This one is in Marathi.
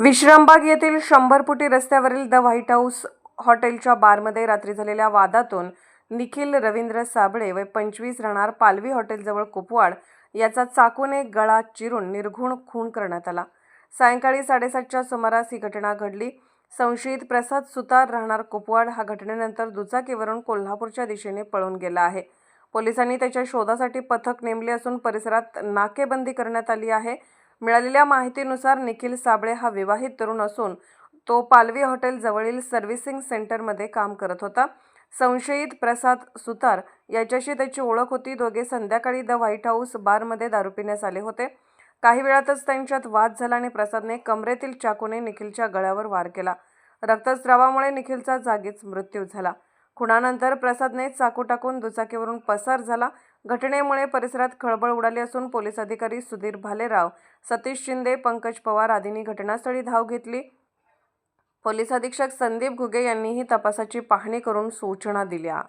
विश्रामबाग येथील शंभरपुटी रस्त्यावरील द व्हाईट हाऊस हॉटेलच्या बारमध्ये रात्री झालेल्या वादातून निखिल रवींद्र साबळे व पंचवीस राहणार पालवी हॉटेलजवळ कुपवाड याचा चाकूने गळा चिरून निर्घुण खून करण्यात आला. सायंकाळी साडेसातच्या सुमारास ही घटना घडली. संशयित प्रसाद सुतार राहणार कुपवाड हा घटनेनंतर दुचाकीवरून कोल्हापूरच्या दिशेने पळून गेला आहे. पोलिसांनी त्याच्या शोधासाठी पथक नेमले असून परिसरात नाकेबंदी करण्यात आली आहे. मिळालेल्या माहितीनुसार निखिल साबळे हा विवाहित तरुण असून तो पालवी हॉटेल जवळील सर्व्हिसिंग सेंटरमध्ये काम करत होता. संशयित प्रसाद सुतार याच्याशी त्याची ओळख होती. दोघे संध्याकाळी द व्हाईट हाऊस बारमध्ये दारू पिण्यास आले होते. काही वेळातच त्यांच्यात वाद झाला आणि प्रसादने कमरेतील चाकूने निखिलच्या गळ्यावर वार केला. रक्तस्रावामुळे निखिलचा जागीच मृत्यू झाला. खुणानंतर प्रसादने चाकू टाकून दुचाकीवरून पसार झाला. घटनेमुळे परिसरात खळबळ उडाली असून पोलीस अधिकारी सुधीर भालेराव सतीश शिंदे पंकज पवार आदींनी घटनास्थळी धाव घेतली. पोलीस अधीक्षक संदीप घुगे यांनीही तपासाची पाहणी करून सूचना दिल्या.